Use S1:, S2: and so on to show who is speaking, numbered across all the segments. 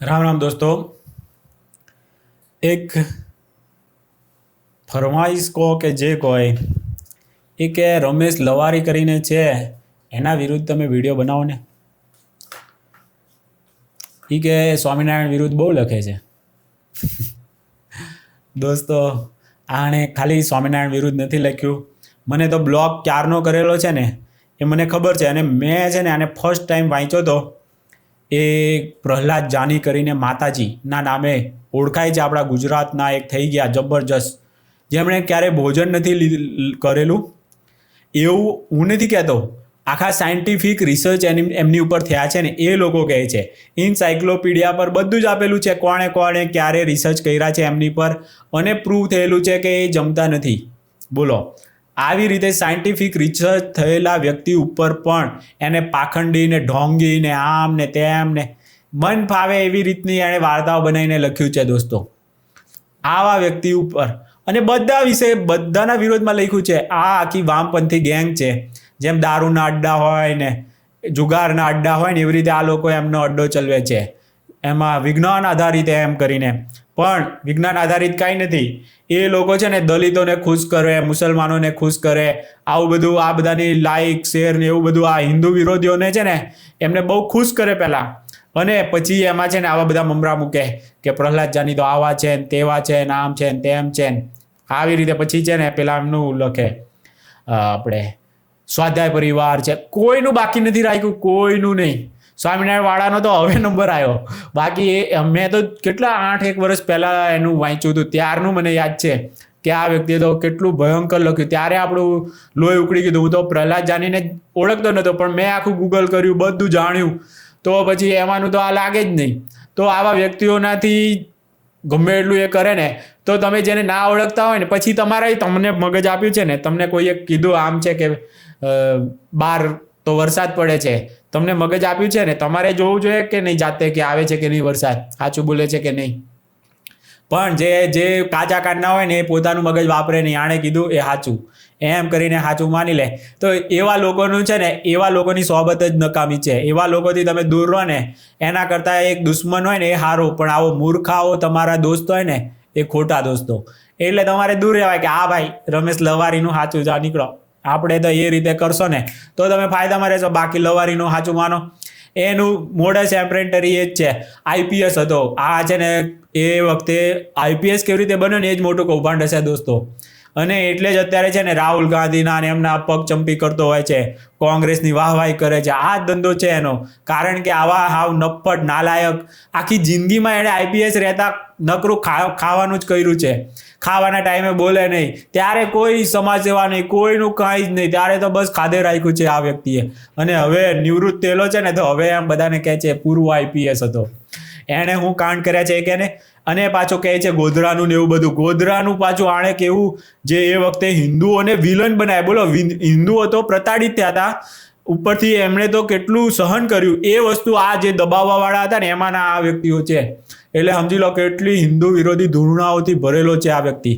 S1: રામ રામ દોસ્તો એક ફરમાઈશ કહો કે જે કોઈ એ કે રમેશ લવારી કરીને છે એના વિરુદ્ધ તમે વીડિયો બનાવો ને એ કે સ્વામિનારાયણ વિરુદ્ધ બહુ લખે છે દોસ્તો આણે ખાલી સ્વામિનારાયણ વિરુદ્ધ નથી લખ્યું મને તો બ્લોગ ક્યારનો કરેલો છે ને એ મને ખબર છે અને મેં છે ને આને ફર્સ્ટ ટાઈમ વાંચ્યો તો એ પ્રહલાદ જાની કરીને માતાજીના નામે ઓળખાય છે. આપણા ગુજરાતના એક થઈ ગયા જબરજસ્ત. જેમણે ક્યારે ભોજન નથી કરેલું? એવું હું નથી કહેતો. આખા સાયન્ટિફિક રિસર્ચ એની, એમની ઉપર થયા છે ને એ લોકો કહે છે. ઇનસાયક્લોપીડિયા પર બધું જ આપેલું છે. કોણે કોણે ક્યારે રિસર્ચ કર્યા છે એમની પર અને પ્રૂવ થયેલું છે કે એ જમતા નથી. બોલો. આવી રીતે સાયન્ટિફિક રિસર્ચ થયેલા વ્યક્તિ ઉપર પણ એને પાખંડી ને ઢોંગી ને આમ ને તેમ ને મન ફાવે એવી રીતની એણે વાર્તાઓ બનાવીને લખ્યું છે દોસ્તો. આવા વ્યક્તિ ઉપર. અને બધા વિશે, બધાના વિરોધમાં લખ્યું છે, આ આખી વામપંથી ગેંગ છે. જેમ દારૂના અડ્ડા હોય ને, જુગારના અડ્ડા હોય ને, એવી રીતે આ લોકો એમનો અડ્ડો ચલવે છે. એમાં વિજ્ઞાન આધારિત એમ કરીને. પણ વિજ્ઞાન આધારિત કાંઈ નથી. એ લોકો છે ને દલિતોને ખુશ કરે, મુસલમાનોને ખુશ કરે. આવું બધું, આ બધાની લાઈક શેર ને એવું બધું આ હિન્દુ વિરોધીઓને છે ને એમને બહુ ખુશ કરે પહેલાં. અને પછી એમાં છે ને આવા બધા મમરા મૂકે કે પ્રહલાદ જાની તો આવા છે ને તેવા છે ને આમ છે ને તેમ છે ને. આવી રીતે પછી છે ને પેલા એમનું લખે. આપણે સ્વાધ્યાય પરિવાર છે. કોઈનું બાકી નથી રાખ્યું, કોઈનું નહીં. સ્વામિનારાયણ વાળાનો તો હવે નંબર આવ્યો. બાકી એ, મેં તો કેટલા આઠ એક વર્ષ પહેલાં એનું વાંચ્યું હતું. ત્યારનું મને યાદ છે કે આ વ્યક્તિએ તો કેટલું ભયંકર લખ્યું. ત્યારે આપણું લોહી ઉકળી ગયું હું તો પ્રહલાદ જાનીને ઓળખતો નહોતો પણ મેં આખું ગૂગલ કર્યું, બધું જાણ્યું. તો પછી એમાંનું તો આ લાગે જ નહીં. તો આવા વ્યક્તિઓનાથી ગમે એટલું એ કરે ને, તો તમે જેને ના ઓળખતા હોય ને, પછી તમારે તમને મગજ આપ્યું છે ને, તમને કોઈએ કીધું આમ છે કે બાર તો વરસાદ પડે છે તમને મગજ આપ્યું છે ને, તમારે જોવું જોઈએ કે નહીં જાતે કે આવે છે કે નહીં વરસાદ? સાચું બોલે છે કે નહીં? પણ જે જે કાચા કાઢના હોય ને, એ પોતાનું મગજ વાપરે નહીં. આણે કીધું, એ સાચું એમ કરીને સાચું માની લે. તો એવા લોકોનું છે ને, એવા લોકોની સોબત જ નકામી છે. એવા લોકોથી તમે દૂર રહો ને, એના કરતાં એક દુશ્મન હોય ને, એ સારું પણ આવો મૂર્ખાઓ તમારા દોસ્ત હોય ને, એ ખોટા દોસ્તો. એટલે તમારે દૂર રહેવાય કે, આ ભાઈ, રમેશ લવારીનું સાચું જા નીકળો. આપણે તો એ રીતે કરશો ને, તો તમે ફાયદામાં રહેશો. બાકી લવારીનું સાચું માનો. એનું મોડસ એમ્પ્રેન્ટરી એ જ છે. આઈપીએસ હતો. આ છે ને એ વખતે આઈપીએસ કેવી રીતે બન્યો ને એ જ મોટું કૌભાંડ હશે દોસ્તો. અને એટલે જ અત્યારે છે ને રાહુલ ગાંધીના અને એમના પગ ચંપી કરતો હોય છે. કોંગ્રેસની વાહવાહી કરે છે. આ ધંધો છે એનો. કારણ કે આવા હાવ નફ્ફટ, નાલાયક, આખી જિંદગીમાં એણે આઈપીએસ રહેતા નકરું ખાવાનું જ કર્યું છે. ખાવાના ટાઈમે બોલે નહીં. ત્યારે કોઈ સમાજ સેવા નહીં. કોઈનું કાંઈ જ નહીં. ત્યારે તો બસ ખાધે રાખ્યું છે આ વ્યક્તિએ. અને હવે નિવૃત્ત થયેલો છે ને, તો હવે એમ બધાને કહે છે પૂર્વ આઈપીએસ હતો. એણે હું કાંડ કર્યા છે કે અને પાછો કહે છે ગોધરાનું ને એવું બધું. ગોધરાનું પાછું આણે કેવું જે એ વખતે હિન્દુઓને વિલન બનાવ્યા. બોલો હિન્દુઓ તો પ્રતાડિત થયા હતા. ઉપરથી એમણે તો કેટલું સહન કર્યું. એ વસ્તુ આ જે દબાવવાવાળા હતા ને, એમાંના આ વ્યક્તિઓ છે. એટલે સમજી લો કેટલી હિન્દુ વિરોધી ધૂરણાઓથી ભરેલો છે આ વ્યક્તિ.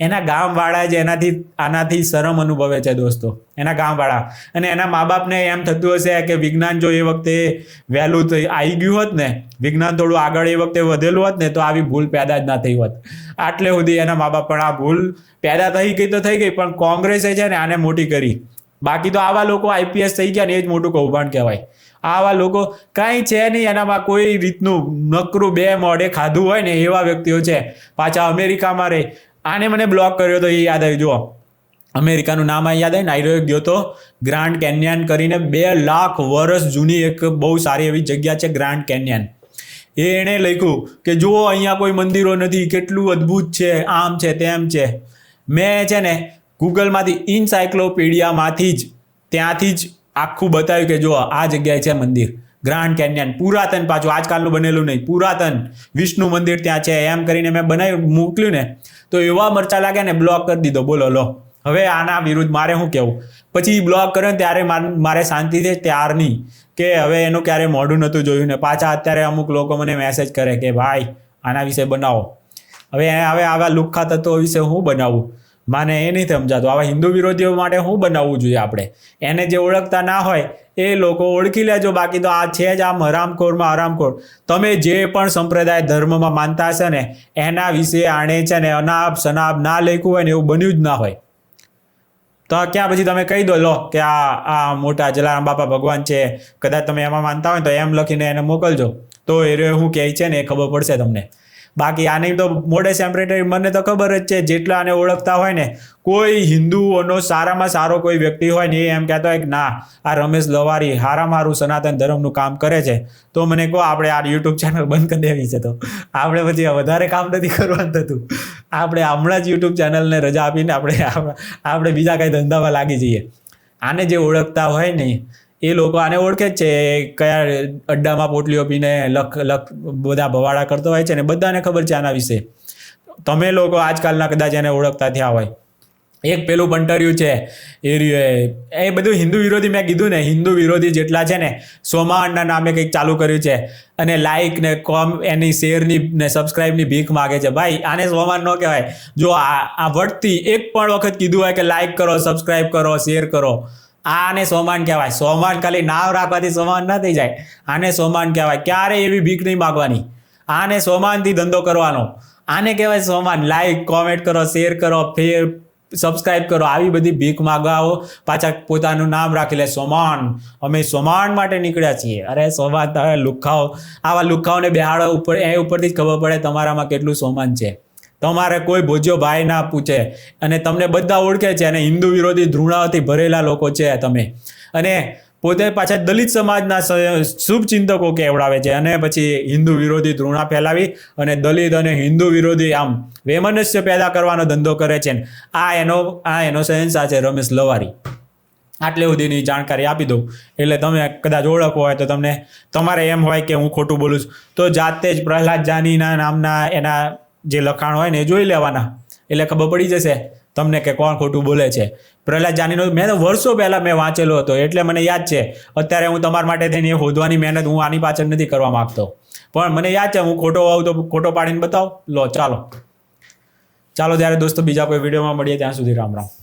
S1: એના ગામવાળા જ એનાથી, આનાથી શરમ અનુભવે છે દોસ્તો. એના ગામવાળા. અને એના મા બાપને એમ થતું હશે કે વિજ્ઞાન જો એ વખતે વહેલું થઈ આવી ગયું હોત ને, વિજ્ઞાન થોડું આગળ એ વખતે વધેલું હોત ને, તો આવી ભૂલ પેદા જ ના થઈ હોત. આટલે સુધી એના મા બાપ પણ આ ભૂલ પેદા થઈ ગઈ તો થઈ ગઈ, પણ કોંગ્રેસે છે ને આને મોટી કરી. બાકી તો આવા લોકો આઈપીએસ થઈ ગયા ને એ જ મોટું કૌભાંડ કહેવાય. આવા લોકો કાંઈ છે નહીં, એનામાં કોઈ રીતનું નકરું બે મોઢે ખાધું હોય ને એવા વ્યક્તિઓ છે. પાછા અમેરિકામાં રહે. આને મને બ્લોક કર્યો તો એ યાદ આવી, જુઓ. અમેરિકાનું નામ આ યાદ આવે નાઇરોબી ગયો તો ગ્રાન્ડ કેન્યન કરીને બે લાખ વર્ષ જૂની એક બહુ સારી એવી જગ્યા છે ગ્રાન્ડ કેન્યન એ એણે લખ્યું કે જુઓ, અહીંયા કોઈ મંદિરો નથી, કેટલું અદ્ભુત છે, આમ છે, તેમ છે. મેં છે ને ગૂગલમાંથી ઇનસાયક્લોપીડિયામાંથી જ, ત્યાંથી જ આખું બતાવ્યું કે જુઓ આ જગ્યાએ છે મંદિર. ગ્રાન્ડ કેન્યન પુરાતન પાછું, આજકાલનું બનેલું નહીં, પુરાતન વિષ્ણુ મંદિર ત્યાં છે. એમ કરીને મેં બનાવી મોકલ્યું ને, તો એવા મરચા લાગ્યા ને બ્લોક કરી દીધો. બોલો, લો. હવે આના વિરુદ્ધ મારે શું કહેવું? પછી બ્લોક કર્યો ને, ત્યારે માર- મારે શાંતિ છે ત્યારની કે હવે એનું ક્યારે મોઢું નહોતું જોયું ને, પાછા અત્યારે અમુક લોકો મને મેસેજ કરે કે, ભાઈ, આના વિશે બનાવો. હવે હવે આવા લુખ્ખા તત્વો વિશે હું બનાવું? માને એ નહીં સમજાતું. આવા હિન્દુ વિરોધીઓ માટે શું બનાવવું જોઈએ આપણે? એને જે ઓળખતા ના હોય, એ લોકો ઓળખી લેજો. બાકી તો આ છે જ આમ હરામખોરમાં હરામખોર. તમે જે પણ સંપ્રદાય ધર્મમાં માનતા હશે ને, એના વિશે આણે છે ને, અનાપ શનાપ ના લખ્યું હોય ને, એવું બન્યું જ ના હોય. તો ક્યાં પછી તમે કહી દો, લો, કે આ આ મોટા જલારામ બાપા ભગવાન છે, કદાચ તમે એમાં માનતા હોય તો એમ લખીને એને મોકલજો. તો એ હું કહે છે ને, એ ખબર પડશે તમને. બાકી આની તો મોડે સેમ્પરેટરી મને તો ખબર જ છે, જેટલા આને ઓળખતા હોય ને, કોઈ હિન્દુઓનો સારામાં સારો કોઈ વ્યક્તિ હોય ને એ એમ કહેતો હોય કે ના, આ રમેશ લવારી હારા મારું સનાતન ધર્મનું કામ કરે છે. તો મને કહો, આપણે આ યુટ્યુબ ચેનલ બંધ કરી દેવી છે તો. આપણે પછી વધારે કામ નથી કરવાનું થતું. આપણે હમણાં જ યુટ્યુબ ચેનલને રજા આપીને આપણે આપણે બીજા કાંઈ ધંધામાં લાગી જઈએ. આને જે ઓળખતા હોય ને એ લોકો આને ઓળખે જ છે કયા અડ્ડામાં પોટલીઓ પીને લખ લખ બધા ભવાડા કરતો હોય છે ને બધાને ખબર છે આના વિશે. તમે લોકો આજકાલના કદાચ એને ઓળખતા થયા હોય. એક પેલું બંટર્યું છે, એ એ બધું હિન્દુ વિરોધી મેં કીધું ને, હિન્દુ વિરોધી જેટલા છે ને સોમાનના નામે કંઈક ચાલુ કર્યું છે અને લાઇક ને કોમ એની શેરની ને સબસ્ક્રાઇબની ભીખ માગે છે. ભાઈ, આને સોમાન ન કહેવાય. જો આ આ વટતી એક પણ વખત કીધું હોય કે લાઇક કરો સબસ્ક્રાઇબ કરો શેર કરો આને સોમાન કહેવાય. સોમાન ખાલી નામ રાખવાથી સોમાન ના થઈ જાય. આને સોમાન કહેવાય. ક્યારે એવી ભીખ નહીં માગવાની? આને સોમાનથી ધંધો કરવાનો. આને કહેવાય સોમાન. લાઈક કોમેન્ટ કરો શેર કરો, ફેર સબસ્ક્રાઇબ કરો. આવી બધી ભીખ માગવાઓ પાછા પોતાનું નામ રાખી લે. સોમાન. અમે સોમાન માટે નીકળ્યા છીએ. અરે સોમાન, તમે લુખાઓ. આવા લુખાઓને બેહાડો. ઉપર, એ ઉપરથી જ ખબર પડે તમારામાં કેટલું સોમાન છે. તમારે કોઈ ભોજ્યો ભાઈ ના પૂછે. અને તમને બધા ઓળખે છે અને હિન્દુ વિરોધી ધૃણાઓથી ભરેલા લોકો છે તમે. અને પોતે પાછા દલિત સમાજના શુભચિંતકો કેવડાવે છે. અને પછી હિન્દુ વિરોધી ધૃણા ફેલાવી અને દલિત અને હિન્દુ વિરોધી આમ વૈમનસ્ય પેદા કરવાનો ધંધો કરે છે. આ એનો આ એનો સહેનશા છે રમેશ લવારી. આટલે સુધીની જાણકારી આપી દઉં. એટલે તમે કદાચ ઓળખો હોય તો તમને, તમારે એમ હોય કે હું ખોટું બોલું છું. તો જાતે જ પ્રહલાદ જાનીના નામના એના જે લખાણ હોય ને એ જોઈ લેવાના. એટલે ખબર પડી જશે તમને કે કોણ ખોટું બોલે છે. પ્રહલાદ જાનીનો મેં તો વર્ષો પહેલાં મેં વાંચેલો હતો, એટલે મને યાદ છે. અત્યારે હું તમારા માટે થઈને એ શોધવાની મહેનત હું આની પાછળ નથી કરવા માંગતો. પણ મને યાદ છે, હું ખોટો હોઉં તો ખોટો પાડીને બતાવો. લો, ચાલો. ચાલો ત્યારે દોસ્તો, બીજા કોઈ વિડીયોમાં મળીએ ત્યાં સુધી રામ રામ.